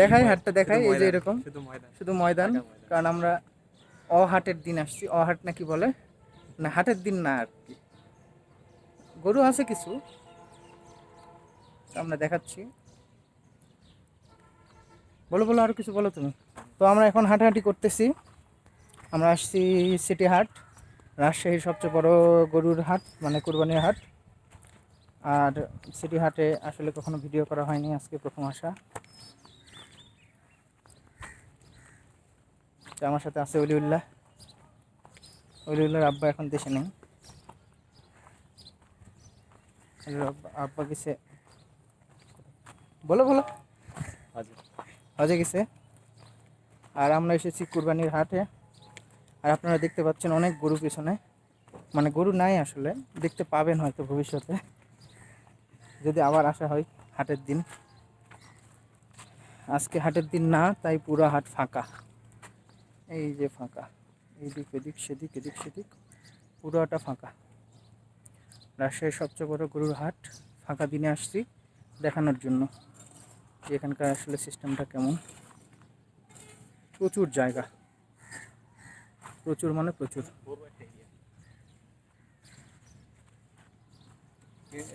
দেখাই হাটটা দেখাই এই যে এরকম শুধু ময়দান। কারণ আমরা অহাটের দিন আসছি অহাট নাকি বলে? না হাটের দিন না আর কি। গরু আছে কিছু আমরা দেখাচ্ছি। বলো বলো আরও কিছু বলো তুমি। তো আমরা এখন হাঁটাহাঁটি করতেছি। আমরা আসছি সিটি হাট রাজশাহীর সবচেয়ে বড় গরুর হাট মানে কুরবানির হাট। আর সিটি হাটে আসলে কখনো ভিডিও করা হয়নি আজকে প্রথম আসা। আমার সাথে আছে অলিউল্লাহ। অলিউল্লাহর আব্বা এখন দেশে নেই। আব্বা- গেছে। বলো বলো। হজে গেছে। আর আমরা এসেছি কুরবানির হাটে। আর আপনারা দেখতে পাচ্ছেন অনেক গরু পিছনে। মানে গরু নাই আসলে দেখতে পাবেন হয়তো ভবিষ্যতে। যদি আবার আসা হয় হাটের দিন। আজকে হাটের দিন না তাই পুরো হাট ফাঁকা। এই যে ফাঁকা, এইদিক এদিক সেদিক এদিক সেদিক, পুরোটা ফাঁকা। রাজশাহীর সবচেয়ে বড় গরুর হাট, ফাঁকা দিনে আসছি দেখানোর জন্য। যে এখানকার আসলে সিস্টেমটা কেমন? প্রচুর জায়গা। প্রচুর মানে প্রচুর।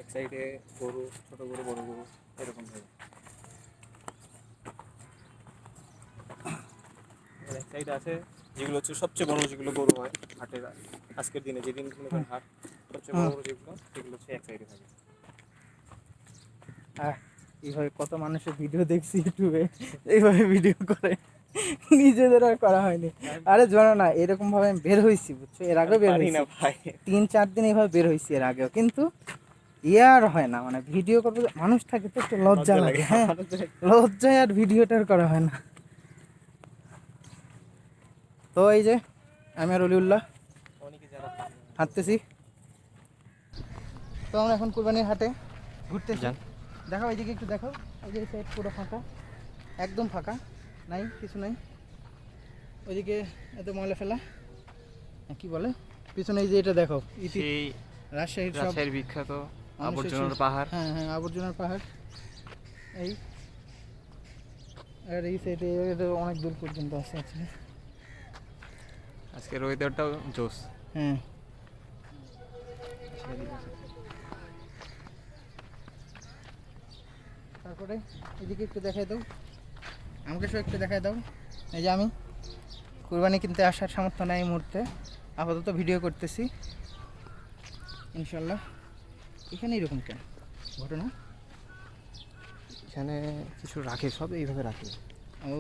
এক সাইডে গরু, ছোট গরু, বড় গরু, এরকম ভাবে আর এক সাইডে আছে যেগুলো হচ্ছে সবচেয়ে বড় যেগুলো গরু হয় হাটের আজকের দিনে যেদিন মনে করেন হাট সবচেয়ে বড় বড় যেগুলো সেগুলো হচ্ছে এক সাইডে থাকে। এইভাবে কত মানুষের ভিডিও দেখছি ইউটিউবে এইভাবে ভিডিও করে নিজেদের আর করা হয়নি। আরে জানো না এরকম ভাবে আমি বের হয়েছি বুঝছ? এর আগেও বের হয়েছি। তিন চার দিন এইভাবে বের হয়েছি এর আগেও কিন্তু ইয়ে আর হয় না মানে ভিডিও করব মানুষ থাকে তো একটু লজ্জা লাগে হ্যাঁ? লজ্জায় আর ভিডিওটার করা হয় না। তো এই যে আমি আর অলিউল্লাহ হাঁটতেছি। তো আমরা এখন কুরবানির হাটে ঘুরতে যান। দেখাও এইদিকে একটু দেখাও। এই যে সাইড পুরো ফাঁকা। একদম ফাঁকা। নাই কিছু নাই। ওইদিকে এত ময়লা ফেলা। কি বলে? পিছনে এই যে এটা দেখো ইতি রাজশাহীর রাজশাহীর বিখ্যাত আবর্জনার পাহাড়। হ্যাঁ হ্যাঁ আবর্জনার পাহাড়। এই। আর এই সাইডে অনেক দূর পর্যন্ত আছে আসলে আজকের ওয়েদারটাও জোস। হ্যাঁ তারপরে এদিকে একটু দেখাই দাও। আমাকে সব একটু দেখাই দাও। এই যে আমি কুরবানি কিনতে আসার সামর্থ্য নাই এই মুহূর্তে। আপাতত ভিডিও করতেছি। ইনশাল্লাহ। এখানে এরকম কেন? ঘটনা? এখানে কিছু রাখে সব এইভাবে রাখে। ও।